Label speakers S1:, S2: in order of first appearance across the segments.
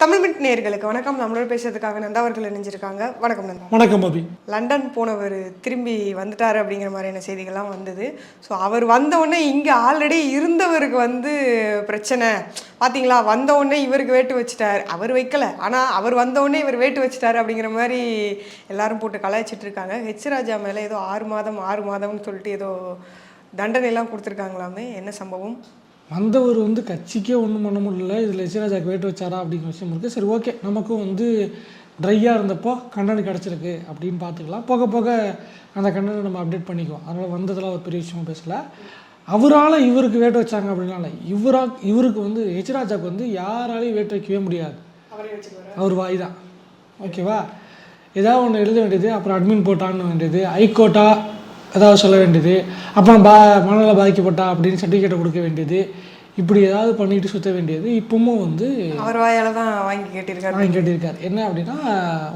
S1: Tamil mid நேயர்களுக்கு வணக்கம். நம்மளோட பேசுறதுக்காக நந்தா அவர்கள் இணைஞ்சிருக்காங்க. வணக்கம் நந்தா.
S2: வணக்கம் அபி
S1: லண்டன் போனவர் திரும்பி வந்துட்டார் அப்படிங்கிற மாதிரியான செய்திகள்லாம் வந்தது. ஸோ அவர் வந்த உடனே இங்கே ஆல்ரெடி இருந்தவருக்கு வந்து பிரச்சனை. பார்த்தீங்களா வந்த உடனே இவருக்கு வேட்டு வச்சுட்டார். அவர் வைக்கல. ஆனால் அவர் வந்த உடனே இவர் வேட்டு வச்சுட்டார் அப்படிங்கிற மாதிரி எல்லாரும் போட்டு கலாய்ச்சிட்டு இருக்காங்க ஹெச் ராஜா மேலே ஏதோ ஆறு மாதம் ஆறு மாதம்னு சொல்லிட்டு ஏதோ தண்டனைலாம் கொடுத்துருக்காங்களாமே. என்ன சம்பவம்?
S2: வந்தவர் வந்து கட்சிக்கே ஒன்றும் பண்ண முடியல. இதில் எச்சிராஜாக்கு வேட்டு வச்சாரா அப்படிங்கிற விஷயம் இருக்குது சரி ஓகே. நமக்கும் வந்து ட்ரையாக இருந்தப்போ கண்டன கிடச்சிருக்கு அப்படின்னு பார்த்துக்கலாம். போக போக அந்த கண்டனை நம்ம அப்டேட் பண்ணிக்குவோம். அதனால் வந்ததெல்லாம் ஒரு பெரிய விஷயமா பேசல. அவரால் இவருக்கு வேட்டு வச்சாங்க அப்படின்னால இவரா இவருக்கு வந்து எச்ராஜாக்கு வந்து யாராலையும் வேட்டு வைக்கவே முடியாது. அவர் வாய் தான். ஓகேவா? ஏதாவது ஒன்று எழுத வேண்டியது அப்புறம் அட்மின் போட்டான்னு வேண்டியது ஹைகோர்ட்டா ஏதாவது சொல்ல வேண்டியது. அப்புறம் பா மனநல பாதிக்கப்பட்டா அப்படின்னு சர்டிஃபிகேட்டை கொடுக்க வேண்டியது. இப்படி ஏதாவது பண்ணிட்டு சுற்ற வேண்டியது. இப்பவும் வந்து
S1: அவர் வாயால தான் வாங்கி கேட்டிருக்காரு.
S2: வாங்கி கேட்டிருக்காரு. என்ன அப்படின்னா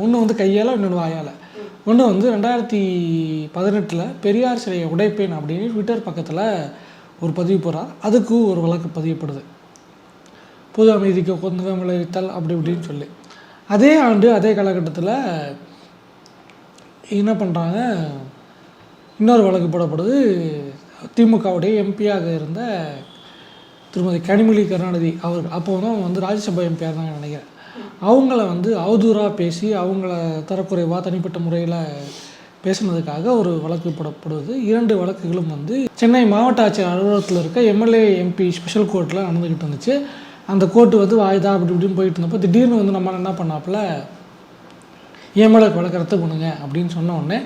S2: ஒன்று வந்து கையால் இன்னொன்று வாயால். ஒன்று வந்து ரெண்டாயிரத்தி பதினெட்டில் பெரியார் சிலையை உடைப்பேன் அப்படின்னு ட்விட்டர் பக்கத்தில் ஒரு பதிவு போகிறார் அதுக்கு ஒரு வழக்கு பதியப்படுது. பொது அமைதிக்கு கொந்தகம் விளைவித்தல் அப்படி இப்படின்னு சொல்லி. அதே ஆண்டு அதே காலகட்டத்தில் என்ன பண்ணுறாங்க இன்னொரு வழக்கு போடப்படுது. திமுகவுடைய எம்பியாக இருந்த திருமதி கனிமொழி கருணாநிதி அவர்கள் அப்போ தான் வந்து ராஜ்யசபா எம்பியாக தான் நினைக்கிறேன். அவங்கள வந்து அவதூறாக பேசி அவங்கள தரக்குறைவாக தனிப்பட்ட முறையில் பேசுனதுக்காக ஒரு வழக்கு போடப்படுவது இரண்டு வழக்குகளும் வந்து சென்னை மாவட்ட ஆட்சியர் அலுவலகத்தில் இருக்க எம்எல்ஏ எம்பி ஸ்பெஷல் கோர்ட்டில் நடந்துக்கிட்டு இருந்துச்சு. அந்த கோர்ட்டு வந்து வாய்தா அப்படி இப்படின்னு போயிட்டு இருந்தப்போ திடீர்னு வந்து நம்ம என்ன பண்ணாப்புல எம்எல்ஏ வழக்கு ரத்து பண்ணுங்க அப்படின்னு சொன்ன உடனே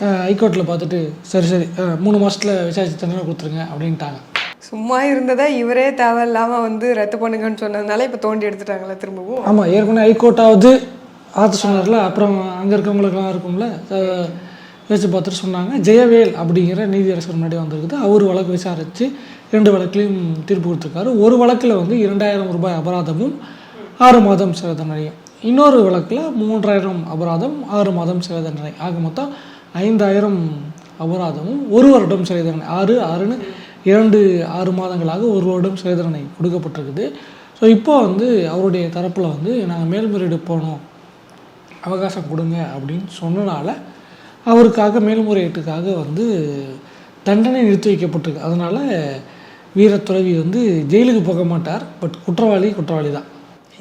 S2: ஹைகோர்ட்டில் பார்த்துட்டு சரி சரி மூணு மாதத்தில் விசாரிச்சு தண்டனை கொடுத்துருங்க அப்படின்ட்டாங்க.
S1: சும்மா இருந்ததை இவரே தேவையில்லாம வந்து ரத்து பண்ணுங்கன்னு சொன்னதுனால இப்போ தோண்டி எடுத்துட்டாங்களே திரும்பவும்?
S2: ஆமாம் ஏற்கனவே ஹைகோர்ட்டாவது ஆற்று சொன்னார்ல அப்புறம் அங்கே இருக்கவங்களுக்குலாம் இருக்கும்ல யோசிச்சு பார்த்துட்டு சொன்னாங்க. ஜெயவேல் அப்படிங்கிற நீதியரசர் முன்னாடி வந்திருக்குது. அவர் வழக்கு விசாரித்து இரண்டு வழக்குலையும் தீர்ப்பு கொடுத்துருக்காரு. ஒரு வழக்கில் வந்து இரண்டாயிரம் ரூபாய் அபராதமும் ஆறு மாதம் சிறை தண்டனையும். இன்னொரு வழக்கில் மூன்றாயிரம் அபராதம் ஆறு மாதம் சிறை தண்டனை. ஆக மொத்தம் ஐந்தாயிரம் அபராதமும் ஒரு வருடம் சிறை தண்டனை. ஆறு ஆறுன்னு இரண்டு ஆறு மாதங்களாக ஒரு வருடம் சிறை தண்டனை கொடுக்கப்பட்டிருக்குது. ஸோ இப்போ வந்து அவருடைய தரப்பில் வந்து நாங்கள் மேல்முறையீடு போனோம் அவகாசம் கொடுங்க அப்படின்னு சொன்னனால அவருக்காக மேல்முறையீட்டுக்காக வந்து தண்டனை நிறுத்தி வைக்கப்பட்டிருக்கு. அதனால் வீரத்துறவி வந்து ஜெயிலுக்கு போக மாட்டார். பட் குற்றவாளி குற்றவாளி தான்.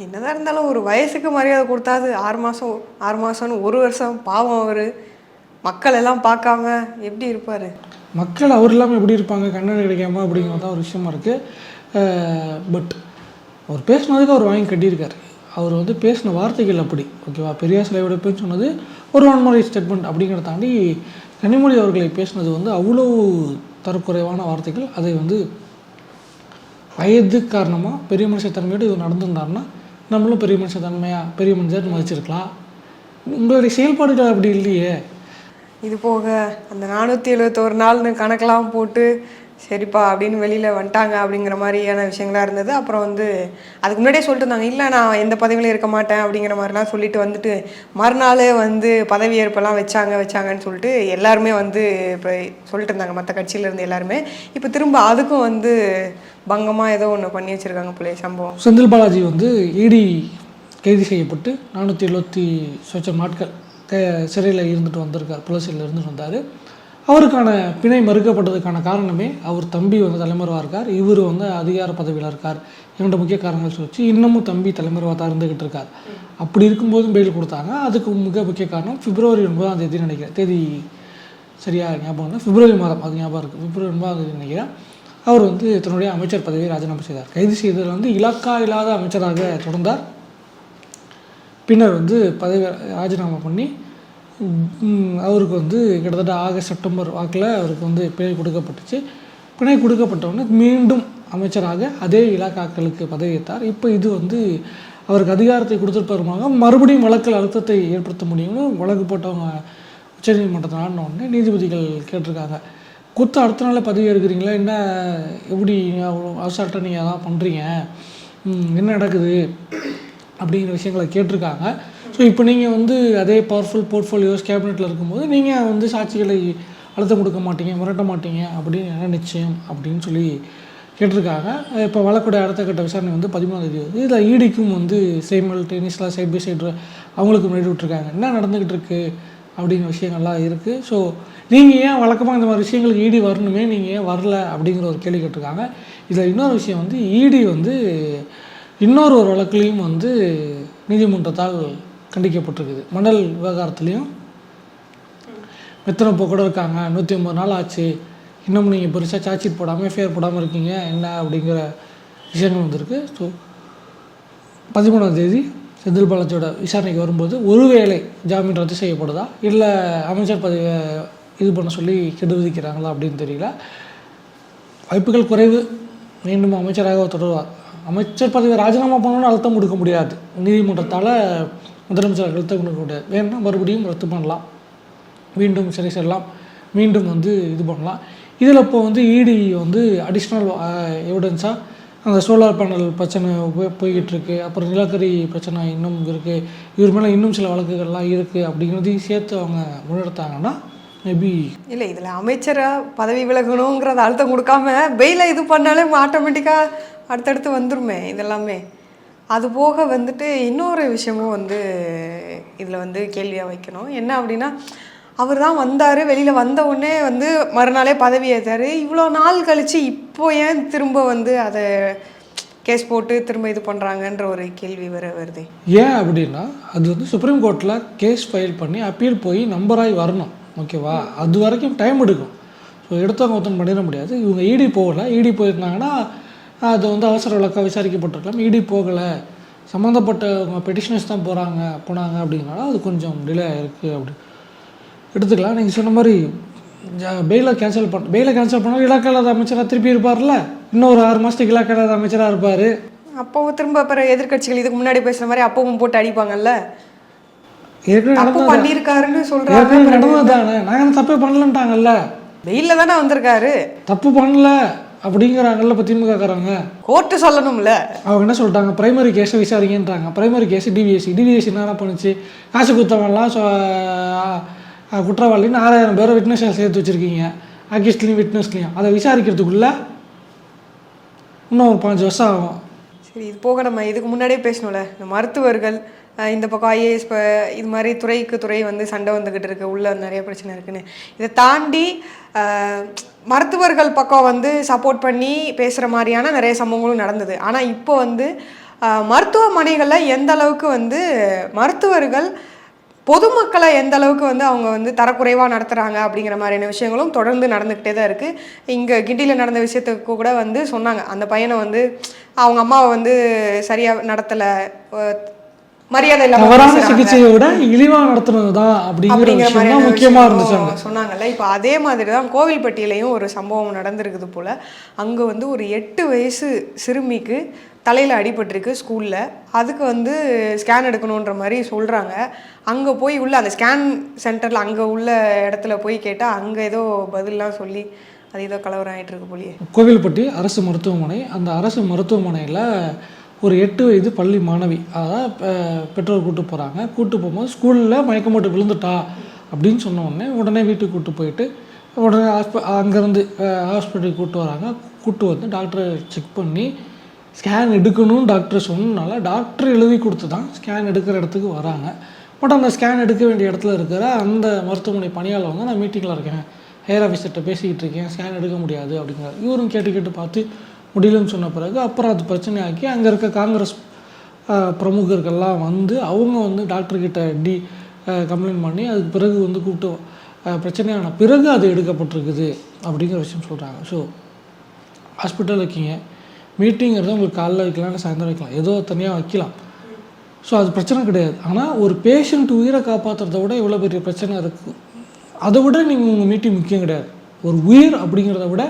S1: என்னதான் இருந்தாலும் ஒரு வயசுக்கு மரியாதை கொடுத்தாது ஆறு மாதம் ஆறு மாதம்னு ஒரு வருஷம் பாவம் அவர். மக்கள் எல்லாம் பார்க்காம எப்படி இருப்பார்?
S2: மக்கள் அவர் இல்லாமல் எப்படி இருப்பாங்க? கண்ணன் கிடைக்காம அப்படிங்கிறது தான் ஒரு விஷயமா இருக்குது பட் அவர் பேசுனதுக்கு அவர் வாங்கி கட்டியிருக்காரு. அவர் வந்து பேசின வார்த்தைகள் அப்படி ஓகேவா? பெரியார் சிலை உடைப்புன்னு சொன்னது ஒரு வன்முறை ஸ்டேட்மெண்ட் அப்படிங்கிறத தாண்டி கனிமொழி அவர்களை பேசினது வந்து அவ்வளோ தரக்குறைவான வார்த்தைகள். அதை வந்து வயது காரணமாக பெரிய மனுஷத்தன்மையோடு இது நடந்திருந்தாருன்னா நம்மளும் பெரிய மனுஷத்தன்மையாக பெரிய மனுஷர் மதிச்சிருக்கலாம். உங்களுடைய செயல்பாடுகள் அப்படி இல்லையே.
S1: இது போக அந்த நானூற்றி எழுபத்தோரு நாள்னு கணக்கெலாம் போட்டு சரிப்பா அப்படின்னு வெளியில் வந்துட்டாங்க அப்படிங்கிற மாதிரியான விஷயங்களாக இருந்தது. அப்புறம் வந்து அதுக்கு முன்னாடியே சொல்லிட்டு இருந்தாங்க இல்லை நான் எந்த பதவியிலும் இருக்க மாட்டேன் அப்படிங்கிற மாதிரிலாம் சொல்லிட்டு வந்துட்டு மறுநாள் வந்து பதவியேற்பெல்லாம் வச்சாங்க வச்சாங்கன்னு சொல்லிட்டு எல்லாருமே வந்து இப்போ சொல்லிட்டு இருந்தாங்க மற்ற கட்சியிலேருந்து எல்லாருமே. இப்போ திரும்ப அதுக்கும் வந்து பங்கமாக ஏதோ ஒன்று பண்ணி வச்சுருக்காங்க பிள்ளை சம்பவம்.
S2: செந்தில் பாலாஜி வந்து இடி கைது செய்யப்பட்டு நானூற்றி எழுபத்தி சொச்ச நாட்கள் க சிறையில் இருந்துட்டு வந்திருக்கார் புலசியில் இருந்துட்டு வந்தார். அவருக்கான பிணை மறுக்கப்பட்டதுக்கான காரணமே அவர் தம்பி வந்து தலைமறைவாக இருக்கார். இவர் வந்து அதிகார பதவியில் இருக்கார் என்னோட முக்கிய காரணங்கள் சொல்லிச்சு. இன்னமும் தம்பி தலைமறைவாக தான் இருந்துக்கிட்டு இருக்கார். அப்படி இருக்கும்போதும் பெயில் கொடுத்தாங்க. அதுக்கு மிக முக்கிய காரணம் பிப்ரவரி ஒன்பதாம் தேதி நினைக்கிறேன். தேதி சரியாக ஞாபகம் இல்லை. பிப்ரவரி மாதம் அது ஞாபகம் இருக்குது பிப்ரவரி ஒன்பதாம் தேதி நினைக்கிறேன். அவர் வந்து தன்னுடைய அமைச்சர் பதவியை ராஜினாமா செய்தார். கைது செய்ததில் வந்து இலாக்கா இல்லாத அமைச்சராக தொடர்ந்தார். பின்னர் வந்து பதவி ராஜினாமா பண்ணி அவருக்கு வந்து கிட்டத்தட்ட ஆகஸ்ட் செப்டம்பர் வாக்கில் அவருக்கு வந்து பிணை கொடுக்கப்பட்டுச்சு. பிணை கொடுக்கப்பட்டவுடனே மீண்டும் அமைச்சராக அதே இலாக்காக்களுக்கு பதவியேற்றார். இப்போ இது வந்து அவருக்கு அதிகாரத்தை கொடுத்துருப்பதற்காக மறுபடியும் வழக்கில் அழுத்தத்தை ஏற்படுத்த முடியும்னு வழக்கு போட்டவங்க உச்சநீதிமன்றத்தை ஆடின உடனே நீதிபதிகள் கேட்டிருக்காங்க. குத்து அடுத்த நாளில் பதவி எடுக்கிறீங்களா என்ன எப்படி அவசர்ட்ட நீங்கள் அதான் பண்ணுறீங்க என்ன நடக்குது? அப்படிங்கிற விஷயங்களை கேட்டிருக்காங்க. ஸோ இப்போ நீங்கள் வந்து அதே பவர்ஃபுல் போர்ட்ஃபோலியோஸ் கேபினெட்டில் இருக்கும்போது நீங்கள் வந்து சாட்சிகளை அழுத்தம் கொடுக்க மாட்டீங்க மிரட்ட மாட்டீங்க அப்படின்னு என்ன நிச்சயம் அப்படின்னு சொல்லி கேட்டிருக்காங்க. இப்போ வழக்குடைய அடுத்த கட்ட விசாரணை வந்து பதிமூணாம் தேதி வருது. இதில் ஈடிக்கும் வந்து சேமல் டென்னிஸ்லாம் சைட் பை சைடு அவங்களுக்கு முன்னாடி விட்டுருக்காங்க. என்ன நடந்துக்கிட்டு இருக்குது அப்படிங்கிற விஷயங்கள்லாம் இருக்குது ஸோ நீங்கள் ஏன் வழக்கமாக இந்த மாதிரி விஷயங்களுக்கு ஈடி வரணுமே நீங்கள் ஏன் வரல அப்படிங்கிற ஒரு கேள்வி கேட்டிருக்காங்க. இதில் இன்னொரு விஷயம் வந்து ஈடி வந்து இன்னொரு ஒரு வழக்குலேயும் வந்து நீதிமன்றத்தால் கண்டிக்கப்பட்டிருக்குது. மணல் விவகாரத்துலேயும் மெத்தனை இப்போ கூட இருக்காங்க. நூற்றி ஐம்பது நாள் ஆச்சு. இன்னும் நீங்கள் பெருசாக சார்ஜ் போடாமல் எஃப்ஐஆர் போடாமல் இருக்கீங்க. என்ன அப்படிங்கிற விஷயங்கள் வந்திருக்கு. ஸோ பதிமூணாம் தேதி செந்தில் பாலாஜியோட விசாரணைக்கு வரும்போது ஒருவேளை ஜாமீன் ரத்து செய்யப்படுதா? இல்லை அமைச்சர் பதவியை இது பண்ண சொல்லி கெடு விதிக்கிறாங்களா அப்படின்னு தெரியல. வாய்ப்புகள் குறைவு. மீண்டும் அமைச்சராக தொடர்வார். அமைச்சர் பதவியை ராஜினாமா பண்ணணும்னு அழுத்தம் கொடுக்க முடியாது. நீதிமன்றத்தால் முதலமைச்சர் அழுத்தம் கொடுக்க வேணும்னா மறுபடியும் ரத்து பண்ணலாம். மீண்டும் சிறை செல்லலாம். மீண்டும் வந்து இது பண்ணலாம். இதில் இப்போ வந்து இடி வந்து அடிஷ்னல் எவிடன்ஸாக அந்த சோலார் பேனல் பிரச்சனை போய்- போய்கிட்டுருக்கு. அப்புறம் நிலக்கரி பிரச்சனை இன்னும் இருக்குது இவர் மேலே இன்னும் சில வழக்குகள்லாம் இருக்குது அப்படிங்கிறதையும் சேர்த்து அவங்க முன்னெடுத்தாங்கன்னா மேபி
S1: இல்லை இதில் அமைச்சராக பதவி விலகணுங்கிறத அழுத்தம் கொடுக்காம பெயிலை இது பண்ணாலே ஆட்டோமேட்டிக்காக அடுத்தடுத்து வந்துருமே இதெல்லாமே அது போக வந்துட்டு இன்னொரு விஷயமும் வந்து இதில் வந்து கேள்வியாக வைக்கணும். என்ன அப்படின்னா அவர் தான் வந்தார் வெளியில் வந்த உடனே வந்து மறுநாளே பதவி ஏற்றார் இவ்வளோ நாள் கழித்து இப்போ ஏன் திரும்ப வந்து அதை கேஸ் போட்டு திரும்ப இது பண்ணுறாங்கன்ற ஒரு கேள்வி வர வருது.
S2: ஏன் அப்படின்னா அது வந்து சுப்ரீம் கோர்ட்டில் கேஸ் ஃபைல் பண்ணி அப்பீல் போய் நம்பராகி வரணும் ஓகேவா? அது வரைக்கும் டைம் எடுக்கும். ஸோ எடுத்தவங்க ஒருத்தன் பண்ணிட முடியாது. இவங்க இடி போகல இடி போயிருந்தாங்கன்னா அது வந்து அவசர வழக்காக விசாரிக்கப்பட்டிருக்கலாம். இடி போகலை. சம்மந்தப்பட்டவங்க பெட்டிஷனர்ஸ் தான் போகிறாங்க போனாங்க அப்படிங்கிறனால அது கொஞ்சம் டிலே இருக்குது அப்படி. எடுத்துக்கலாம். நீங்கள் சொன்ன மாதிரி பெயிலை கேன்சல் பண்ண பெயிலை கேன்சல் பண்ணால் இலாக்காத அமைச்சராக திருப்பி இருப்பார்ல? இன்னும் ஒரு ஆறு மாதத்துக்கு இலாக்காத அமைச்சராக இருப்பார்.
S1: அப்போவும் திரும்ப அப்புறம் எதிர்க்கட்சிகள் இதுக்கு முன்னாடி பேசுகிற மாதிரி அப்பவும் போட்டு அடிப்பாங்கல்ல? பண்ணியிருக்காருன்னு
S2: ஏற்கனவே நடந்தது தானே நாங்கள் தப்பே பண்ணலன்ட்டாங்கல்ல.
S1: வெயில்ல தானே வந்திருக்காரு.
S2: தப்பு பண்ணல. அப்படிங்கிறாங்கல்ல இப்போ திமுகக்காரங்க.
S1: கோர்ட்டு சொல்லணும்ல.
S2: அவங்க என்ன சொல்லிட்டாங்க? பிரைமரி கேஸை விசாரிங்கன்றாங்க. பிரைமரி கேஸ் டிவிஎஸ்சி டிவிஎஸ்சி என்ன பண்ணுச்சு. காசு அஹ், குற்றவாளின்னு ஆறாயிரம் பேரை விட்னஸ் சேர்த்து வச்சுருக்கீங்க. அகிஸ்ட்லேயும் விட்னஸ்லையும் அதை விசாரிக்கிறதுக்குள்ள இன்னும் ஒரு பாஞ்சு வருஷம் ஆகும்.
S1: சரி இது போக நம்ம இதுக்கு முன்னாடியே பேசணும்ல. இந்த மருத்துவர்கள் இந்த பக்கம் ஐஏஎஸ் இப்போ இது மாதிரி துறைக்கு துறை வந்து சண்டை வந்துக்கிட்டு இருக்குது உள்ள நிறைய பிரச்சனை இருக்குன்னு. இதை தாண்டி மருத்துவர்கள் பக்கம் வந்து சப்போர்ட் பண்ணி பேசுகிற மாதிரியான நிறைய சம்பவங்களும் நடந்தது. ஆனால் இப்போ வந்து மருத்துவமனைகளில் எந்த அளவுக்கு வந்து மருத்துவர்கள் பொதுமக்களை எந்த அளவுக்கு வந்து அவங்க வந்து தரக்குறைவாக நடத்துகிறாங்க அப்படிங்கிற மாதிரியான விஷயங்களும் தொடர்ந்து நடந்துக்கிட்டே தான் இருக்குது இங்கே கிண்டியில் நடந்த விஷயத்துக்கு கூட வந்து சொன்னாங்க. அந்த பையனை வந்து அவங்க அம்மாவை வந்து சரியாக நடத்தலை. மரியாதை
S2: தவறான. சிகிச்சையை விட இழிவாக நடத்துனது தான் அப்படிங்கிற விஷயம்
S1: விஷயம்
S2: இருந்துச்சு.
S1: சொன்னாங்கல்ல. இப்போ அதே மாதிரி தான் கோவில்பட்டியிலையும் ஒரு சம்பவம் நடந்திருக்குது போல். அங்கே வந்து ஒரு எட்டு வயசு சிறுமிக்கு தலையில் அடிபட்டிருக்கு ஸ்கூலில் அதுக்கு வந்து ஸ்கேன் எடுக்கணுன்ற மாதிரி சொல்கிறாங்க அங்கே போய் உள்ள அந்த ஸ்கேன் சென்டரில் அங்கே உள்ள இடத்துல போய் கேட்டால் அங்கே ஏதோ பதில்லாம் சொல்லி அது ஏதோ கலவரம் ஆயிட்டு இருக்கு போலியே.
S2: கோவில்பட்டி அரசு மருத்துவமனை. அந்த அரசு மருத்துவமனையில் ஒரு எட்டு வயது பள்ளி மாணவி. அதாவது பெற்றோர் கூட்டு போகிறாங்க கூட்டு போகும்போது ஸ்கூலில் மயக்கம் போட்டு விழுந்துட்டா அப்படின்னு சொன்ன உடனே உடனே வீட்டுக்கு கூட்டு போயிட்டு உடனே ஹாஸ்ப அங்கேருந்து ஹாஸ்பிட்டலுக்கு கூட்டு வராங்க. கூப்பிட்டு வந்து டாக்டரை செக் பண்ணி ஸ்கேன் எடுக்கணும்னு டாக்டர் சொன்னனால டாக்டர் எழுதி கொடுத்து தான் ஸ்கேன் எடுக்கிற இடத்துக்கு வராங்க. பட் அந்த ஸ்கேன் எடுக்க வேண்டிய இடத்துல இருக்கிற அந்த மருத்துவமனை பணியாளர் வந்து நான் மீட்டிங்கில் இருக்கேன். ஹேர் ஆஃபீஸர்கிட்ட பேசிக்கிட்டு இருக்கேன். ஸ்கேன் எடுக்க முடியாது. அப்படிங்கிறார். இவரும் கேட்டு கேட்டு பார்த்து முடியலன்னு சொன்ன பிறகு அப்புறம் அது பிரச்சனையாக்கி அங்கே இருக்க காங்கிரஸ் பிரமுகர்கள்லாம் வந்து அவங்க வந்து டாக்டர்கிட்ட டி கம்ப்ளைண்ட் பண்ணி அதுக்கு பிறகு வந்து கூப்பிட்டு பிரச்சனையான பிறகு அது எடுக்கப்பட்டிருக்குது அப்படிங்கிற விஷயம் சொல்கிறாங்க ஸோ ஹாஸ்பிட்டல் இருக்கீங்க. மீட்டிங்கிறது உங்களுக்கு காலைல வைக்கலாம் இல்லை சாயந்தரம் வைக்கலாம். ஏதோ தனியாக வைக்கலாம். ஸோ அது பிரச்சனை கிடையாது. ஆனால் ஒரு பேஷண்ட் உயிரை காப்பாற்றுறத விட இவ்வளோ பெரிய பிரச்சனை இருக்குது அதை விட நீங்கள் உங்கள் மீட்டிங் முக்கியம் கிடையாது. ஒரு உயிர் அப்படிங்கிறத விட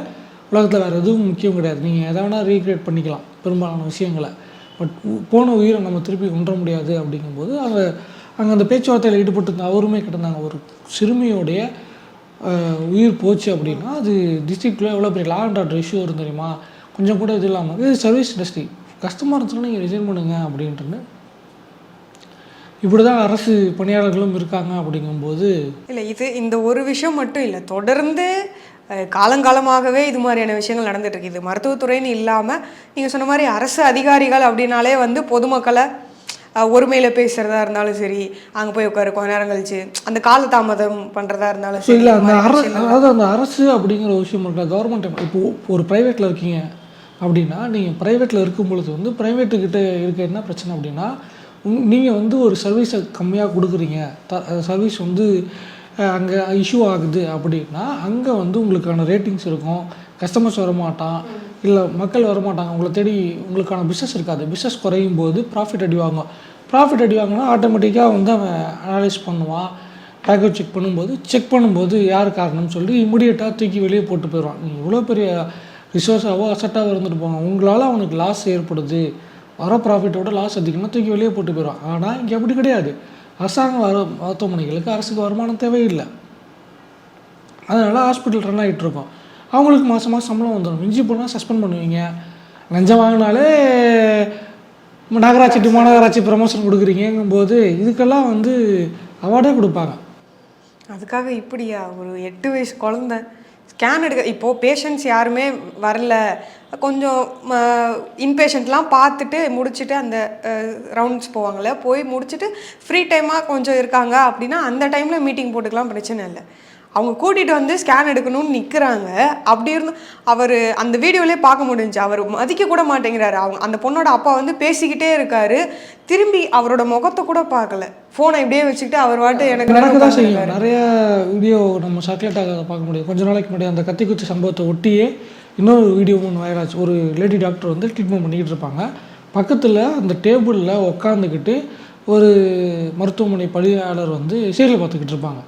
S2: உலகத்தில் வேறு எதுவும் முக்கியம் கிடையாது. நீங்கள் எதை வேணால் ரீக்ரியேட் பண்ணிக்கலாம் பெரும்பாலான விஷயங்களை. பட் போன உயிரை நம்ம திருப்பி கொன்ற முடியாது அப்படிங்கும்போது அங்கே அங்கே அந்த பேச்சுவார்த்தையில் ஈடுபட்டு இருந்த அவருமே கிடந்தாங்க. ஒரு சிறுமியோடைய உயிர் போச்சு அப்படின்னா அது டிஸ்ட்ரிக்டில் எவ்வளோ பெரிய லா அண்ட் ஆர்டர் இஷ்யூ வரும் தெரியுமா? கொஞ்சம் கூட இது இல்லாமல் இது சர்வீஸ் இண்டஸ்ட்ரி கஷ்டமாக இருந்துச்சுன்னா நீங்கள் ரிசைன் பண்ணுங்க அப்படின்ட்டு. இப்படி தான் அரசு பணியாளர்களும் இருக்காங்க அப்படிங்கும்போது
S1: இல்லை இது இந்த ஒரு விஷயம் மட்டும் இல்லை. தொடர்ந்து காலங்காலமாகவே இது மாதிரியான விஷயங்கள் நடந்துட்டு இருக்கு இது மருத்துவத்துறைன்னு இல்லாமல் நீங்கள் சொன்ன மாதிரி அரசு அதிகாரிகள் அப்படின்னாலே வந்து பொதுமக்களை ஒருமையில பேசுறதா இருந்தாலும் சரி அங்கே போய் உட்காரு கொஞ்ச நேரம் கழிச்சு அந்த காலதாமதம் பண்ணுறதா இருந்தாலும்
S2: ஸோ
S1: சரி
S2: இல்லை அந்த
S1: மாதிரி
S2: அர
S1: விஷயங்கள். இப்போ
S2: அதாவது அந்த அரசு அப்படிங்கிற ஒரு விஷயம் இருக்கா கவர்மெண்ட் இப்போ ஒரு ப்ரைவேட்டில் இருக்கீங்க அப்படின்னா நீங்கள் ப்ரைவேட்டில் இருக்கும் பொழுது வந்து ப்ரைவேட்டுக்கிட்ட இருக்க என்ன பிரச்சனை அப்படின்னா நீங்கள் வந்து ஒரு சர்வீஸை கம்மியாக கொடுக்குறீங்க. த சர்வீஸ் வந்து அங்கே இஷ்யூ ஆகுது அப்படின்னா அங்கே வந்து உங்களுக்கான ரேட்டிங்ஸ் இருக்கும். கஸ்டமர்ஸ் வரமாட்டான். இல்லை மக்கள் வரமாட்டாங்க. உங்களை தேடி உங்களுக்கான பிஸ்னஸ் இருக்காது. பிஸ்னஸ் குறையும் போது ப்ராஃபிட் அடி வாங்கும் ப்ராஃபிட் அடி வாங்கினா ஆட்டோமேட்டிக்காக வந்து அவன் அனலைஸ் பண்ணுவான். பேக்கேஜ் செக் பண்ணும்போது செக் பண்ணும்போது யார் காரணம்னு சொல்லி இமிடியேட்டாக தூக்கி வெளியே போட்டு போயிடுவான். நீங்கள் இவ்வளோ பெரிய ரிசோர்ஸாகவோ அசட்டாவோ இருந்துட்டு போவாங்க உங்களால் அவனுக்கு லாஸ் ஏற்படுது. வர ப்ராஃபிட்டோட லாஸ் அதிகமாக தூக்கி வெளியே போட்டு போயிடுவான். ஆனால் இங்கே அப்படி கிடையாது. அரசாங்க வர மருத்துவமனைகளுக்கு அரசுக்கு வருமானம் தேவையில்லை. அதனால் ஹாஸ்பிட்டல் ரன் ஆகிட்டுருக்கோம் அவங்களுக்கு மாதம் மாதம் சம்பளம் வந்துடும் மிஞ்சி போனால் சஸ்பெண்ட் பண்ணுவீங்க. லஞ்சம் வாங்கினாலே நகராட்சி டு மாநகராட்சி ப்ரமோஷன் கொடுக்குறீங்கங்கும்போது இதுக்கெல்லாம் வந்து அவார்டே கொடுப்பாங்க.
S1: அதுக்காக இப்படியா? ஒரு எட்டு வயசு குழந்தை. ஸ்கேன் எடுக்க இப்போது பேஷண்ட்ஸ் யாருமே வரல. கொஞ்சம் இன்பேஷண்ட்லாம் பார்த்துட்டு முடிச்சுட்டு அந்த ரவுண்ட்ஸ் போவாங்கள்ல போய் முடிச்சுட்டு ஃப்ரீ டைமாக கொஞ்சம் இருக்காங்க அப்படின்னா அந்த டைமில் மீட்டிங் போட்டுக்கலாம் பிரச்சனை இல்லை. அவங்க கூட்டிகிட்டு வந்து ஸ்கேன் எடுக்கணும்னு நிற்கிறாங்க அப்படி இருந்து அவர் அந்த வீடியோலேயே பார்க்க முடிஞ்சுச்சு அவர் மதிக்க கூட மாட்டேங்கிறாரு. அவங்க அந்த பொண்ணோட அப்பா வந்து பேசிக்கிட்டே இருக்காரு. திரும்பி அவரோட முகத்தை கூட பார்க்கல. ஃபோனை இப்படியே வச்சுக்கிட்டு அவர் வாட்டு எனக்கு
S2: நடக்க தான். செய்யும். நிறைய வீடியோ நம்ம சர்க்குலேட் ஆகாத பார்க்க முடியும். கொஞ்ச நாளைக்கு முன்னாடி அந்த கத்திக்குச்சி சம்பவத்தை ஒட்டியே இன்னொரு வீடியோ ஒன்று வைரலாச்சு ஒரு லேடி டாக்டர் வந்து ட்ரீட்மெண்ட் பண்ணிக்கிட்டு இருப்பாங்க. பக்கத்தில் அந்த டேபிளில் உக்காந்துக்கிட்டு ஒரு மருத்துவமனை பணியாளர் வந்து சீரியல் பார்த்துக்கிட்டு இருப்பாங்க.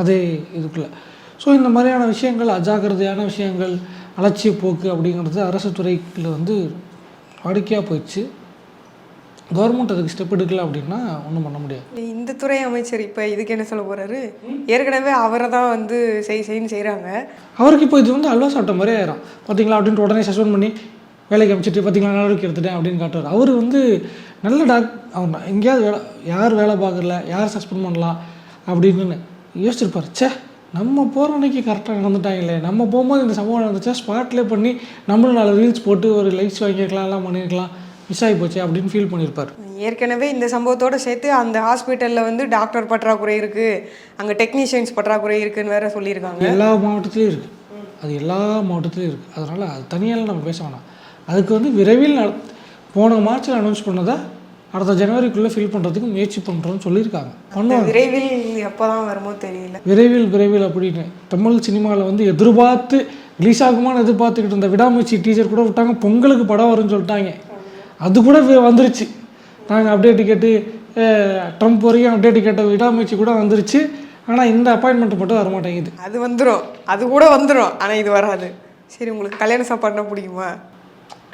S2: அதே இதுக்குள்ளே. ஸோ இந்த மாதிரியான விஷயங்கள் அஜாக்கிரதையான விஷயங்கள் அலட்சிய போக்கு அப்படிங்கிறது அரசு துறையில் வந்து வாடிக்கையாக போயிடுச்சு. கவர்மெண்ட் அதுக்கு ஸ்டெப் எடுக்கல அப்படின்னா ஒன்றும் பண்ண முடியாது.
S1: இந்த துறை அமைச்சர் இப்போ இதுக்கு என்ன சொல்ல போறாரு? ஏற்கனவே அவரை தான் வந்து செய் செய்ன்னு செய்கிறாங்க
S2: அவருக்கு இப்போ இது வந்து அல்வா சாப்பிட்ட மாதிரி ஆயிரும். பார்த்தீங்களா அப்படின்ட்டு உடனே சஸ்பெண்ட் பண்ணி வேலைக்கு அமைச்சிட்டு பார்த்தீங்களா நடவடிக்கை எடுத்துட்டேன் அப்படின்னு காட்டுறாரு அவர் வந்து நல்ல டாக் அவர் எங்கேயாவது வேலை யார் வேலை பார்க்கல யார் சஸ்பெண்ட் பண்ணலாம்? அப்படின்னு யோசிச்சிருப்பார் ச்சே நம்ம போகிற அன்னைக்கு கரெக்டாக நடந்துட்டாங்களே. நம்ம போகும்போது இந்த சம்பவம் நடந்துச்சா? ஸ்பாட்லேயே பண்ணி நம்மளும் நாலு ரீல்ஸ் போட்டு ஒரு லைக்ஸ் வாங்கியிருக்கலாம் எல்லாம் பண்ணியிருக்கலாம். மிஸ் ஆகி போச்சு அப்படின்னு ஃபீல் பண்ணியிருப்பார்
S1: ஏற்கனவே இந்த சம்பவத்தோட சேர்த்து அந்த ஹாஸ்பிட்டலில் வந்து டாக்டர் பற்றாக்குறை இருக்குது அங்கே டெக்னீஷியன்ஸ் பற்றாக்குறை இருக்குன்னு வேற சொல்லியிருக்காங்க.
S2: எல்லா மாவட்டத்துலேயும் இருக்குது அது எல்லா மாவட்டத்துலேயும் இருக்குது அதனால் அது தனியாலாம் நம்ம பேச வேணாம். அதுக்கு வந்து விரைவில் போன மார்ச்சில் அனௌன்ஸ் பண்ணதை? அடுத்த ஜனவரிக்குள்ளே ஃபில் பண்ணுறதுக்கு முயற்சி பண்ணுறோன்னு சொல்லியிருக்காங்க. பண்ணுவாங்க.
S1: விரைவில் எப்போ தான் வருமோ தெரியல.
S2: விரைவில் விரைவில் அப்படின்னு தமிழ் சினிமாவில் வந்து எதிர்பார்த்து ரிலீஸ் ஆகுமான்னு எதிர்பார்த்துக்கிட்டு இருந்த விடாமுயற்சி டீச்சர் கூட விட்டாங்க. பொங்கலுக்கு படம் வரும்னு சொல்லிட்டாங்க. அது கூட வந்துருச்சு. நாங்கள் அப்டேட் கேட்டு ட்ரம்ப் வரைக்கும் அப்டேட் கேட்ட விடாமுயற்சி கூட வந்துருச்சு. ஆனால் இந்த அப்பாயின்மெண்ட் மட்டும் வர மாட்டேங்குது
S1: அது வந்துடும் அது கூட வந்துடும் ஆனால் இது வராது. சரி உங்களுக்கு கல்யாண சாப்பாடுனா பிடிக்குமா?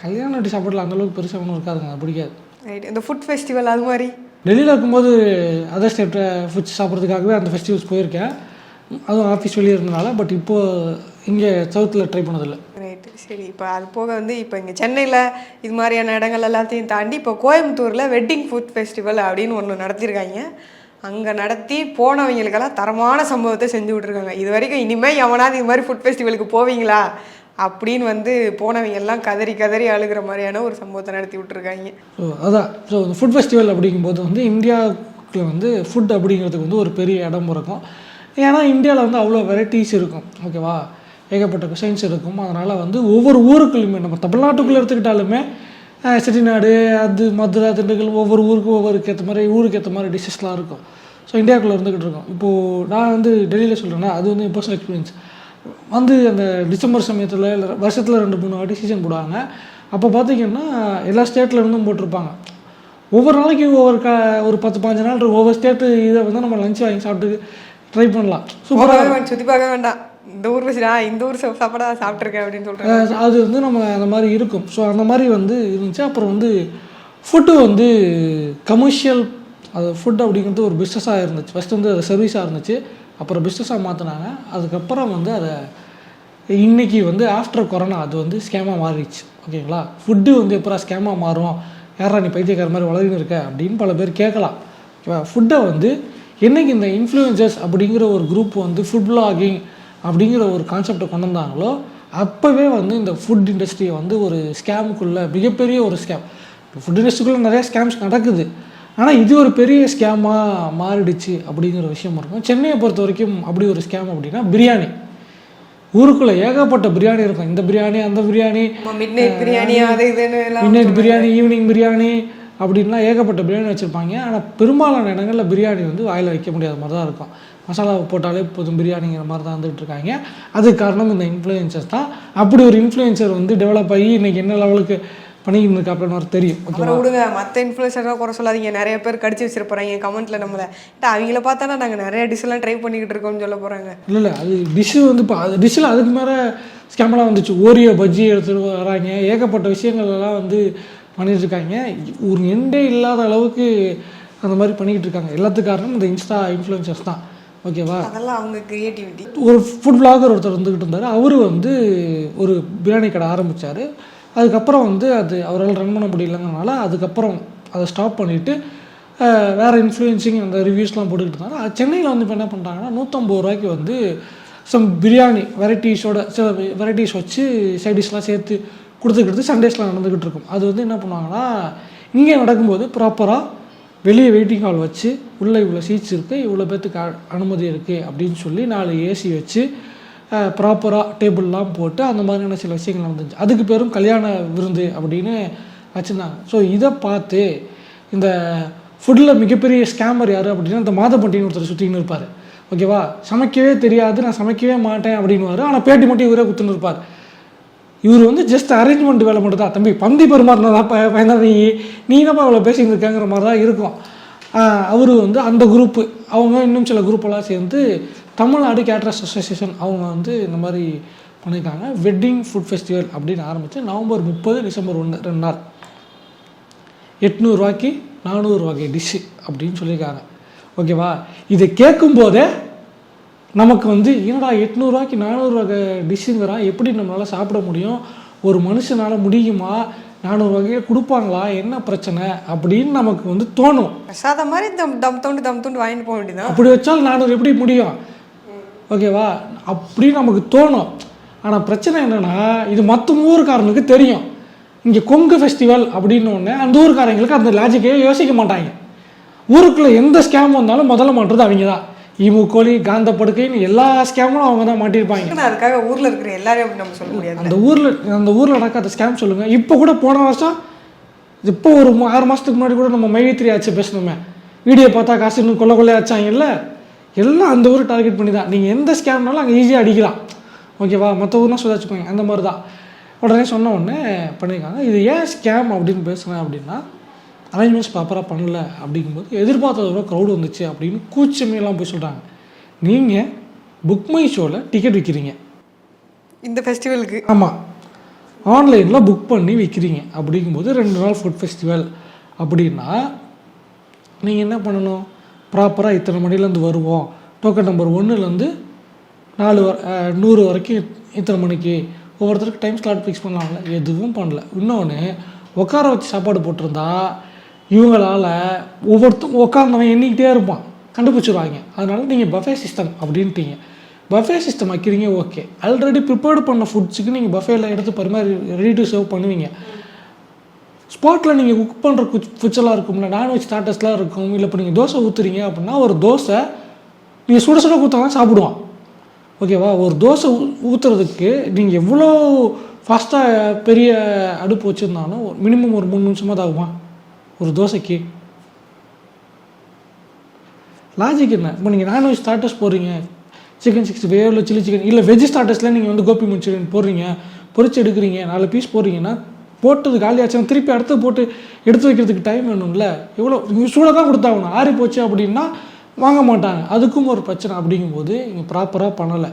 S2: கல்யாண வட்டி சாப்பாட்டில் அந்தளவுக்கு பெருசாக ஒன்றும் இருக்காதுங்க. பிடிக்காது.
S1: ரைட் இந்த ஃபுட் ஃபெஸ்டிவல் அது மாதிரி.
S2: டெல்லியில் இருக்கும்போது அதர் ஸ்டேட் ஃபுட்ஸ் சாப்பிட்றதுக்காகவே அந்த ஃபெஸ்டிவல்ஸ் போயிருக்கேன். அதுவும் ஆஃபீஸ் வெளியே இருந்தனால பட் இப்போது இங்கே சவுத்தில் ட்ரை பண்ணதில்லை.
S1: ரைட்டு சரி இப்போ அது போக வந்து இப்போ இங்கே சென்னையில் இது மாதிரியான இடங்கள் எல்லாத்தையும் தாண்டி இப்போ கோயம்புத்தூரில் வெட்டிங் ஃபுட் ஃபெஸ்டிவல் அப்படின்னு ஒன்று நடத்தியிருக்காங்க அங்கே நடத்தி போனவங்களுக்கெல்லாம் தரமான சம்பவத்தை செஞ்சு விட்ருக்காங்க இது வரைக்கும் இனிமேல் எவனாவது இது மாதிரி ஃபுட் ஃபெஸ்டிவலுக்கு போவீங்களா? அப்படின்னு வந்து போனவங்க எல்லாம் கதறி கதறி அழுகிற மாதிரியான ஒரு சம்பவத்தை நடத்தி விட்ருக்காங்க
S2: ஸோ அதான். ஸோ ஃபுட் ஃபெஸ்டிவல் அப்படிங்கும்போது வந்து இந்தியாவுக்கு வந்து ஃபுட் அப்படிங்கிறதுக்கு வந்து ஒரு பெரிய இடம் இருக்கும். ஏன்னா இந்தியாவில் வந்து அவ்வளோ வெரைட்டிஸ் இருக்கும். ஓகேவா ஏகப்பட்ட குசைன்ஸ் இருக்கும். அதனால் வந்து ஒவ்வொரு ஊருக்குள்ளுமே நம்ம தமிழ்நாட்டுக்குள்ளே எடுத்துக்கிட்டாலுமே செட்டிநாடு அது மதுரை திண்டுக்கல் ஒவ்வொரு ஊருக்கும் ஒவ்வொருக்கு ஏற்ற மாதிரி ஊருக்கு ஏற்ற மாதிரி டிஷ்ஷஸ்லாம் இருக்கும். ஸோ இந்தியாவுக்குள்ளே இருந்துக்கிட்டு இருக்கோம். இப்போது நான் வந்து டெல்லியில் சொல்கிறேன்னா அது வந்து பர்சனல் எக்ஸ்பீரியன்ஸ் வந்து அந்த டிசம்பர் சமயத்தில் இல்லை வருஷத்தில் ரெண்டு மூணு வாட்டி சீசன் போடுவாங்க. அப்போ பார்த்தீங்கன்னா எல்லா ஸ்டேட்ல இருந்தும் போட்டிருப்பாங்க. ஒவ்வொரு நாளைக்கு ஒவ்வொரு க ஒரு பத்து பாஞ்சு நாள். ஒவ்வொரு ஸ்டேட்டு இதை வந்து நம்ம லஞ்ச் வாங்கி சாப்பிட்டு ட்ரை பண்ணலாம். சூப்பராக
S1: சுற்றி பார்க்க வேண்டாம். இந்த ஊர் வச்சு நான் இந்த ஊர் சாப்பாடா சாப்பிட்ருக்கேன் அப்படின்னு சொல்கிறேன்
S2: அது வந்து நம்ம அந்த மாதிரி இருக்கும். ஸோ அந்த மாதிரி வந்து இருந்துச்சு. அப்புறம் வந்து ஃபுட்டு வந்து கமர்ஷியல் அது ஃபுட் அப்படிங்கிறது ஒரு பிஸ்னஸாக இருந்துச்சு. ஃபஸ்ட்டு வந்து அது சர்வீஸாக இருந்துச்சு. அப்புறம் பிஸ்னஸாக மாற்றினாங்க அதுக்கப்புறம் வந்து அதை இன்றைக்கி வந்து ஆஃப்டர் கொரோனா அது வந்து ஸ்கேமாக மாறிடுச்சு. ஓகேங்களா ஃபுட்டு வந்து எப்போ ஸ்கேமாக மாறும்? யாரா நீ பைத்தியக்கார மாதிரி வளர்ந்து இருக்க? அப்படின்னு பல பேர் கேட்கலாம். ஓகேவா ஃபுட்டை வந்து என்னைக்கு இந்த இன்ஃப்ளூயன்சர்ஸ் அப்படிங்கிற ஒரு குரூப் வந்து ஃபுட் பிளாகிங் அப்படிங்கிற ஒரு கான்செப்டை கொண்டு வந்தாங்களோ அப்போவே வந்து இந்த ஃபுட் இண்டஸ்ட்ரியை வந்து ஒரு ஸ்கேமுக்குள்ளே மிகப்பெரிய ஒரு ஸ்கேம் ஃபுட் இண்டஸ்ட்ரிக்குள்ளே நிறைய ஸ்கேம்ஸ் நடக்குது. ஆனால் இது ஒரு பெரிய ஸ்கேமாக மாறிடுச்சு அப்படிங்கிற விஷயம் இருக்கும். சென்னையை பொறுத்த வரைக்கும் அப்படி ஒரு ஸ்கேம் அப்படின்னா பிரியாணி. ஊருக்குள்ளே ஏகப்பட்ட பிரியாணி இருக்கும். இந்த பிரியாணி அந்த பிரியாணி
S1: மிட் நைட் பிரியாணி அது
S2: பிரியாணி ஈவினிங் பிரியாணி அப்படின்லாம் ஏகப்பட்ட பிரியாணி வச்சுருப்பாங்க. ஆனால் பெரும்பாலான இடங்களில் பிரியாணி வந்து வாயில் வைக்க முடியாத மாதிரி தான் இருக்கும். மசாலா போட்டாலே போதும் பிரியாணிங்கிற மாதிரி தான் வந்துட்டு இருக்காங்க. அதுக்கு காரணம் இந்த இன்ஃப்ளூயன்சர்ஸ் தான். அப்படி ஒரு இன்ஃப்ளூயன்சர் வந்து டெவலப் ஆகி இன்னைக்கு என்ன லெவலுக்கு பண்ணிக்கிட்டு ஒரு தெரியும்
S1: அப்புறம் விடுங்க மற்ற இன்ஃப்ளூயன்சர்லாம் குறை சொல்லாதீங்க. நிறைய பேர் கடிச்சு வச்சிருப்பாங்க கமெண்ட்ல நம்மள. "டா, அவங்கள பார்த்தானா நாங்கள் நிறைய டிஷ் எல்லாம் ட்ரை பண்ணிக்கிட்டு இருக்கோம்னு சொல்ல போறாங்க.
S2: இல்லை இல்லை அது டிஷ்ஷு வந்து இப்போ அது டிஷ்ஷில் அதுக்கு மேலே ஸ்கேம்லாம் வந்துச்சு. ஓரியோ பஜ்ஜி எடுத்துகிட்டு வராங்க. ஏகப்பட்ட விஷயங்கள் எல்லாம் வந்து பண்ணிட்டு இருக்காங்க. ஒரு எண்டே இல்லாத அளவுக்கு அந்த மாதிரி பண்ணிக்கிட்டு இருக்காங்க. எல்லாத்துக்கு காரணம் இந்த இன்ஸ்டா இன்ஃப்ளூயன்சர்ஸ் தான். ஓகேவா?
S1: அதெல்லாம் அவங்க கிரியேட்டிவிட்டி
S2: ஒரு ஃபுட் vlogger ஒருத்தர் வந்துக்கிட்டு இருந்தார். அவர் வந்து ஒரு பிரியாணி கடை ஆரம்பித்தார் அதுக்கப்புறம் வந்து அது அவரால் ரன் பண்ண முடியலங்கிறனால அதுக்கப்புறம் அதை ஸ்டாப் பண்ணிவிட்டு வேறு இன்ஃப்ளூயன்சிங் அந்த ரிவ்யூஸ்லாம் போட்டுக்கிட்டு இருந்தாங்க சென்னையில் வந்து இப்போ என்ன பண்ணுறாங்கன்னா நூற்றம்பது ரூபாய்க்கு வந்து சம் பிரியாணி வெரைட்டிஸோட சில வெரைட்டிஸ் வச்சு சைடிஷ்லாம் சேர்த்து கொடுத்துக்கிட்டு சண்டேஸில் நடந்துக்கிட்டு இருக்கும். அது வந்து என்ன பண்ணுவாங்கன்னா இங்கே நடக்கும்போது ப்ராப்பராக வெளியே வெயிட்டிங் ஹால் வச்சு உள்ளே இவ்வளோ சீட்ஸ் இருக்குது இவ்வளோ பேர்த்துக்கு அனுமதி இருக்குது அப்படின்னு சொல்லி நாலு ஏசி வச்சு ப்ராப்பராக டேபிள்லாம் போட்டு அந்த மாதிரியான சில விஷயங்கள் நடந்துச்சு. அதுக்கு பேரும் கல்யாண விருந்து அப்படின்னு வச்சுருந்தாங்க. ஸோ இதை பார்த்து இந்த ஃபுட்டில் மிகப்பெரிய ஸ்கேமர் யார் அப்படின்னா இந்த மாதப்பட்டின்னு ஒருத்தர் சுற்றின்னு இருப்பார். ஓகேவா சமைக்கவே தெரியாது நான் சமைக்கவே மாட்டேன் அப்படின்வார் ஆனால் பேட்டி மட்டும் இவரே குத்துன்னு இருப்பார். இவர் வந்து ஜஸ்ட் அரேஞ்ச்மெண்ட் வேலை மட்டும் தான் தம்பி பந்தி பரிமாறினதா பயந்தா நீ நீ என்னப்பா அவ்வளோ பேசிட்டு இருக்காங்கிற மாதிரி தான் இருக்கும். அவர் வந்து அந்த குரூப்பு அவங்க இன்னும் சில குரூப்பெல்லாம் சேர்ந்து தமிழ்நாடு கேட்ரஸ் அசோசியேஷன் அவங்க வந்து இந்த மாதிரி பண்ணியிருக்காங்க. வெட்டிங் ஃபுட் ஃபெஸ்டிவல் அப்படின்னு ஆரம்பித்து நவம்பர் முப்பது டிசம்பர் ஒன்று ரெண்டு நாள். எட்நூறுரூவாய்க்கு நானூறு வகை டிஷ்ஷு அப்படின்னு சொல்லியிருக்காங்க. ஓகேவா? இதை கேட்கும்போதே நமக்கு வந்து என்னடா எட்நூறுவாய்க்கு நானூறு வகை டிஷ்ஷுங்கிறான் எப்படி நம்மளால் சாப்பிட முடியும்? ஒரு மனுஷனால் முடியுமா? நானூறு வகையை கொடுப்பாங்களா? என்ன பிரச்சனை? அப்படின்னு நமக்கு வந்து தோணும்.
S1: பிரசாதம் மாதிரி தம் தம் தோண்டு தம் தோண்டு வாங்கிட்டு போக வேண்டியதான்
S2: அப்படி வச்சால் நானூறு எப்படி முடியும்? ஓகேவா? அப்படி நமக்கு தோணும். ஆனால் பிரச்சனை என்னென்னா இது மற்ற ஊருக்காரனுக்கு தெரியும். இங்கே கொங்கு ஃபெஸ்டிவல் அப்படின்னு ஒன்று அந்த ஊருக்காரங்களுக்கு அந்த லாஜிக்கே யோசிக்க மாட்டாங்க. ஊருக்குள்ளே எந்த ஸ்கேம் வந்தாலும் முதல்ல மாட்டுறது அவங்க தான் ஈமு கோழி காந்த படுக்கைன்னு எல்லா ஸ்கேமும் அவங்க தான் மாட்டியிருப்பாங்க.
S1: அதுக்காக ஊர்ல இருக்கிற எல்லாரையும் நம்ம சொல்ல முடியாது
S2: அந்த ஊரில் அந்த ஊரில் நடக்காத ஸ்கேம் சொல்லுங்கள் இப்போ கூட போன வருஷம் இப்போ ஒரு ஆறு மாதத்துக்கு முன்னாடி கூட நம்ம மைவித்ரி ஆச்சு பேசணுமே. வீடியோ பார்த்தா காசு இன்னும் கொள்ள கொள்ளைய ஆச்சாங்கல்ல எல்லாம் அந்த ஊரை டார்கெட் பண்ணி தான். நீங்கள் எந்த ஸ்கேம்னாலும் அங்கே ஈஸியாக அடிக்கலாம். ஓகேவா மற்ற ஊர்லாம் சொல்லாச்சுக்கோங்க அந்த மாதிரி தான். உடனே சொன்ன உடனே பண்ணியிருக்காங்க. இது ஏன் ஸ்கேம் அப்படின்னு பேசுகிறேன் அப்படின்னா அரேஞ்ச்மெண்ட்ஸ் ப்ராப்பராக பண்ணல அப்படிங்கும்போது எதிர்பார்த்தத விட க்ரௌடு வந்துச்சு அப்படின்னு கூச்சமையெல்லாம் போய் சொல்கிறாங்க நீங்கள் புக் மை ஷோவில் டிக்கெட் விற்கிறீங்க
S1: இந்த ஃபெஸ்டிவலுக்கு
S2: ஆமாம் ஆன்லைனில் புக் பண்ணி விற்கிறீங்க அப்படிங்கும்போது ரெண்டு நாள் ஃபுட் ஃபெஸ்டிவல் அப்படின்னா நீங்கள் என்ன பண்ணணும்? ப்ராப்பராக இத்தனை மணிலேருந்து வருவோம். டோக்கன் நம்பர் ஒன்றுலேருந்து நாலு வர நூறு வரைக்கும் இத்தனை மணிக்கு. ஒவ்வொருத்தருக்கு டைம் ஸ்லாட் ஃபிக்ஸ் பண்ணலாம்ல. எதுவும் பண்ணல. இன்னொன்று உட்கார வச்சு சாப்பாடு போட்டிருந்தா இவங்களால் ஒவ்வொருத்தரும் உட்காந்தவன் எண்ணிக்கிட்டே இருப்பான். கண்டுபிடிச்சிருவாங்க. அதனால் நீங்கள் பஃபே சிஸ்டம் அப்படின்ட்டீங்க. பஃபே சிஸ்டம் வைக்கிறீங்க ஓகே ஆல்ரெடி ப்ரிப்பேர்டு பண்ண ஃபுட்ஸுக்கு நீங்கள் பஃபேல எடுத்து பரிமாறி ரெடி டு சர்வ் பண்ணுவீங்க. ஸ்பாட்டில் நீங்கள் குக் பண்ணுற குச் ஃபுட்ஸெல்லாம் இருக்கும்ல நான்வெஜ் ஸ்டார்டர்ஸ்லாம் இருக்கும். இல்லை இப்போ நீங்கள் தோசை ஊற்றுறீங்க அப்படின்னா ஒரு தோசை நீங்கள் சுட சுட ஊற்றா சாப்பிடுவான். ஓகேவா ஒரு தோசை ஊற்றுறதுக்கு நீங்கள் எவ்வளோ ஃபாஸ்ட்டாக பெரிய அடுப்பு வச்சுருந்தாலும் மினிமம் ஒரு மூணு நிமிஷமாக தான் ஆகுமா? ஒரு தோசைக்கு. லாஜிக் என்ன? இப்போ நீங்கள் நான்வெஜ் ஸ்டார்டர்ஸ் போடுறீங்க சிக்கன் சிக்ஸ்டி ஃபைவ் இல்லை சில்லி சிக்கன் இல்லை வெஜ் ஸ்டார்டர்ஸில் நீங்கள் வந்து கோபி மஞ்சூரியன் போடுறீங்க பொறிச்சு எடுக்கிறீங்க. நாலு பீஸ் போடுறீங்கன்னா போட்டது காலியாச்சுன்னா திருப்பி அடுத்து போட்டு எடுத்து வைக்கிறதுக்கு டைம் வேணும்ல. எவ்வளோ நீங்கள் சூடாக தான் கொடுத்தாகணும். ஆறி போச்சு அப்படின்னா வாங்க மாட்டாங்க. அதுக்கும் ஒரு பிரச்சனை அப்படிங்கும்போது இங்கே ப்ராப்பராக பண்ணலை.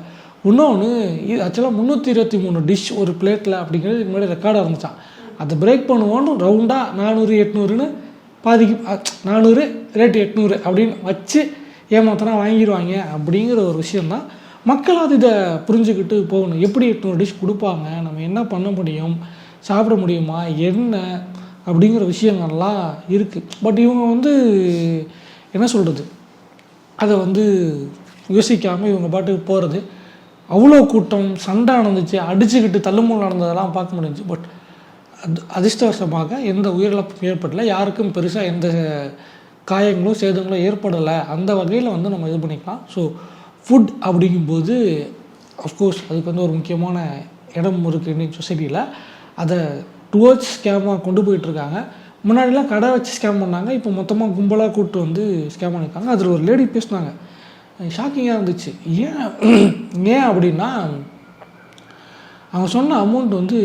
S2: இன்னொன்று இது ஆக்சுவலாக முந்நூற்றி இருபத்தி மூணு டிஷ் ஒரு பிளேட்டில் அப்படிங்கிறது இதுக்கு முன்னாடி ரெக்கார்டாக இருந்துச்சான் அதை பிரேக் பண்ணுவோன்னு ரவுண்டாக நானூறு எட்நூறுன்னு பாதிக்கு நானூறு ரேட் எட்நூறு அப்படின்னு வச்சு ஏமாத்தினா வாங்கிடுவாங்க அப்படிங்கிற ஒரு விஷயந்தான் மக்களாவது இதை புரிஞ்சுக்கிட்டு போகணும். எப்படி எட்நூறு டிஷ் கொடுப்பாங்க? நம்ம என்ன பண்ண முடியும்? சாப்பிட முடியுமா? என்ன? அப்படிங்கிற விஷயங்கள்லாம் இருக்குது பட் இவங்க வந்து என்ன சொல்கிறது அதை வந்து யோசிக்காமல் இவங்க பாட்டுக்கு போகிறது அவ்வளோ கூட்டம் சண்டை நடந்துச்சு அடிச்சுக்கிட்டு தள்ளுமுள் நடந்ததெல்லாம் பார்க்க முடிஞ்சு பட் அது அதிர்ஷ்டவசமாக எந்த உயிரிழப்பும் ஏற்படலை. யாருக்கும் பெருசாக எந்த காயங்களோ சேதங்களோ ஏற்படலை. அந்த வகையில் வந்து நம்ம இது பண்ணிக்கலாம். ஸோ ஃபுட் அப்படிங்கும்போது அஃப்கோர்ஸ் அதுக்கு வந்து ஒரு முக்கியமான இடம் இருக்குது இன்றைக்கி சொசைட்டியில் அதை டுவர்ட்ஸ் ஸ்கேமாக கொண்டு போயிட்டுருக்காங்க. முன்னாடிலாம் கடை வச்சு ஸ்கேம் பண்ணாங்க. இப்போ மொத்தமாக கும்பலாக கூப்பிட்டு வந்து ஸ்கேம் பண்ணியிருக்காங்க. அதில் ஒரு லேடி பேசினாங்க. ஷாக்கிங்காக இருந்துச்சு. ஏன் ஏன் அப்படின்னா அவங்க சொன்ன அமௌண்ட் வந்து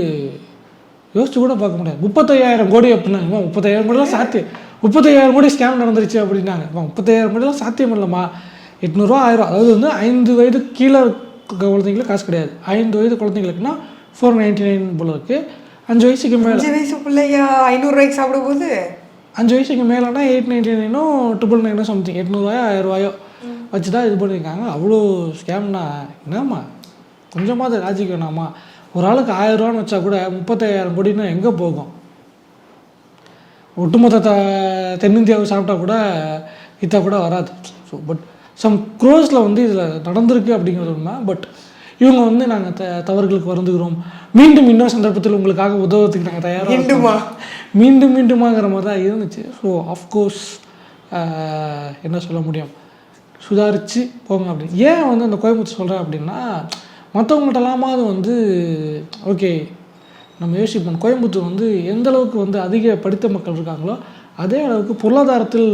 S2: யோசிச்சு கூட பார்க்க முடியாது. முப்பத்தையாயிரம் கோடி அப்படின்னாங்க முப்பத்தாயிரம் கோடிலாம் சாத்தியம். முப்பத்தையாயிரம் கோடி ஸ்கேம் நடந்துருச்சு அப்படின்னாங்க. அம்மா, முப்பத்தாயிரம் கோடிலாம் சாத்தியம் இல்லைம்மா. எட்நூறுவா ஆயிரம் அதாவது வந்து ஐந்து வயது கீழே குழந்தைங்களுக்கு காசு கிடையாது. ஐந்து வயது குழந்தைங்களுக்குன்னா ஃபோர் நைன்டி நைன் போல இருக்குது அஞ்சு வயசுக்கு மேலே.
S1: அஞ்சு வயசு பிள்ளையா? ஐநூறுரூவாய்க்கு சாப்பிடும்போது?
S2: அஞ்சு வயசுக்கு மேலேனா எயிட் நைன்டி நைனோ ட்ரிபிள் நைனோ சம்திங் எட்நூறுவாயோ ஆயிரரூவாயோ வச்சு தான் இது பண்ணியிருக்காங்க. அவ்வளோ ஸ்கேம்னா என்னம்மா? கொஞ்சமாவது லாஜிக் வேணாமா ஒரு ஆளுக்கு ஆயிரரூவான்னு வச்சா கூட முப்பத்தாயிரம் கோடினா எங்கே போகும்? ஒட்டுமொத்த த தென்னிந்தியாவை சாப்பிட்டா கூட இத்தா கூட வராது. ஸோ பட் சம் க்ரோஸில் வந்து இதில் நடந்திருக்கு அப்படிங்கிறது உண்மை. பட் இவங்க வந்து நாங்கள் த தவறுகளுக்கு வருந்துகிறோம். மீண்டும் இன்னொரு சந்தர்ப்பத்தில் உங்களுக்காக உதவுறதுக்கு நாங்கள் தயாராக
S1: மீண்டுமா?
S2: மீண்டும் மீண்டுமாங்கிற மாதிரி தான் இருந்துச்சு. ஸோ அஃப்கோர்ஸ் என்ன சொல்ல முடியும்? சுதாரித்து போங்க அப்படின்னு. ஏன் வந்து அந்த கோயம்புத்தூர் சொல்கிறேன் அப்படின்னா மற்றவங்கள்ட்டலாமாவது வந்து ஓகே நம்ம யோசிப்போம். கோயம்புத்தூர் வந்து எந்த அளவுக்கு வந்து அதிக படித்த மக்கள் இருக்காங்களோ அதே அளவுக்கு பொருளாதாரத்தில்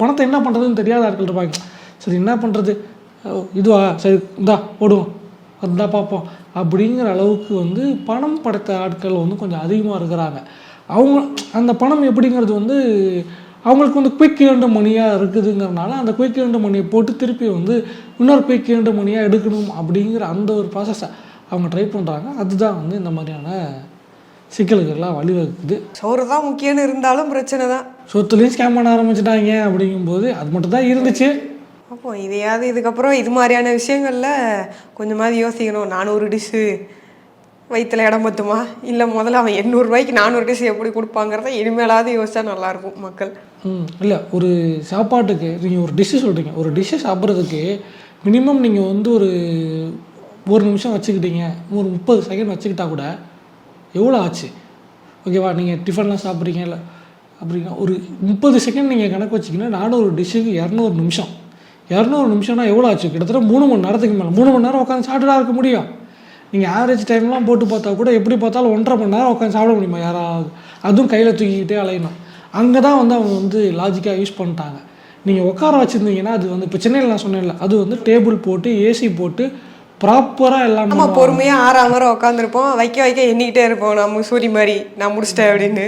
S2: பணத்தை என்ன பண்ணுறதுன்னு தெரியாத ஆட்கள் இருப்பாங்க. சரி என்ன பண்ணுறது இதுவா? சரி இந்தா ஓடுவோம் வந்தால் பார்ப்போம். அப்படிங்கிற அளவுக்கு வந்து பணம் படைத்த ஆட்கள் வந்து கொஞ்சம் அதிகமாக இருக்கிறாங்க. அவங்க அந்த பணம் எப்படிங்கிறது வந்து அவங்களுக்கு வந்து குயிக் ஏர்ண்டு மணியாக இருக்குதுங்கிறனால அந்த குயிக் ஏர்ண்டு மணியை போட்டு திருப்பி வந்து இன்னொரு குயிக் ஏர்ண்டு மணியாக எடுக்கணும் அப்படிங்கிற அந்த ஒரு ப்ராசஸை அவங்க ட்ரை பண்ணுறாங்க அதுதான் வந்து இந்த மாதிரியான சிக்கல்கள்லாம் வழிவகுக்குது.
S1: சோறு தான் முக்கியம்னு இருந்தாலும் பிரச்சனை தான்.
S2: சொத்துலேயும் ஸ்கேம் பண்ண ஆரம்பிச்சிட்டாங்க அப்படிங்கும்போது அது மட்டும் தான் இருந்துச்சு.
S1: அப்போ இதையாவது இதுக்கப்புறம் இது மாதிரியான விஷயங்களில் கொஞ்சமாவது யோசிக்கணும். நானூறு டிஷ்ஷு வயிற்றுல இடம் பத்துமா? இல்லை முதல்ல அவன் எண்ணூறுரூவாய்க்கு நானூறு டிஷ் எப்படி கொடுப்பாங்கிறத இனிமேலாவது யோசிச்சா நல்லாயிருக்கும் மக்கள்.
S2: ம் இல்லை ஒரு சாப்பாட்டுக்கு நீங்கள் ஒரு டிஷ்ஷு சொல்கிறீங்க ஒரு டிஷ்ஷு சாப்பிட்றதுக்கு மினிமம் நீங்கள் வந்து ஒரு ஒரு நிமிஷம் வச்சுக்கிட்டீங்க. ஒரு முப்பது செகண்ட் வச்சுக்கிட்டா கூட எவ்வளோ ஆச்சு? ஓகேவா நீங்கள் டிஃபன்லாம் சாப்பிட்றீங்க இல்லை அப்படின்னா ஒரு முப்பது செகண்ட் நீங்கள் கணக்கு வச்சிங்கன்னா நானூறு டிஷ்ஷுக்கு இரநூறு நிமிஷம். இரநூறு நிமிஷம்னா எவ்வளோ ஆச்சு? கிட்டத்தட்ட மூணு மணி நேரத்துக்கு மேலே மூணு மணி நேரம் உட்காந்து சாப்பிட்டுதான் இருக்க முடியும். நீங்கள் ஆவரேஜ் டைம்லாம் போட்டு பார்த்தா கூட எப்படி பார்த்தாலும் ஒன்றரை மணி நேரம் உட்காந்து சாப்பிட முடியுமா? யாராவது. அதுவும் கையில் தூக்கிக்கிட்டே அலையணும். அங்கே தான் வந்து அவங்க வந்து லாஜிக்காக யூஸ் பண்ணிட்டாங்க. நீங்கள் உட்கார வச்சுருந்தீங்கன்னா அது வந்து இப்போ சென்னையில் நான் சொன்னேன்ல அது வந்து டேபிள் போட்டு ஏசி போட்டு ப்ராப்பராக எல்லாம்
S1: நம்ம பொறுமையாக ஆறாம் வரை உட்காந்துருப்போம் வைக்க வைக்க எண்ணிக்கிட்டே இருப்போம். நம்ம சூரி மாதிரி நான் முடிச்சிட்டேன் அப்படின்னு.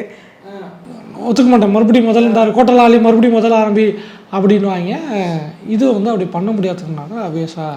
S2: ஒத்துக்க மாட்டேன். மறுபடியும் முதல்ல இந்த கோட்டல் ஆளி மறுபடியும் முதல்ல ஆரம்பி அப்படின்னுவாங்க. இது வந்து அப்படி பண்ண முடியாதுனால அவேஸாக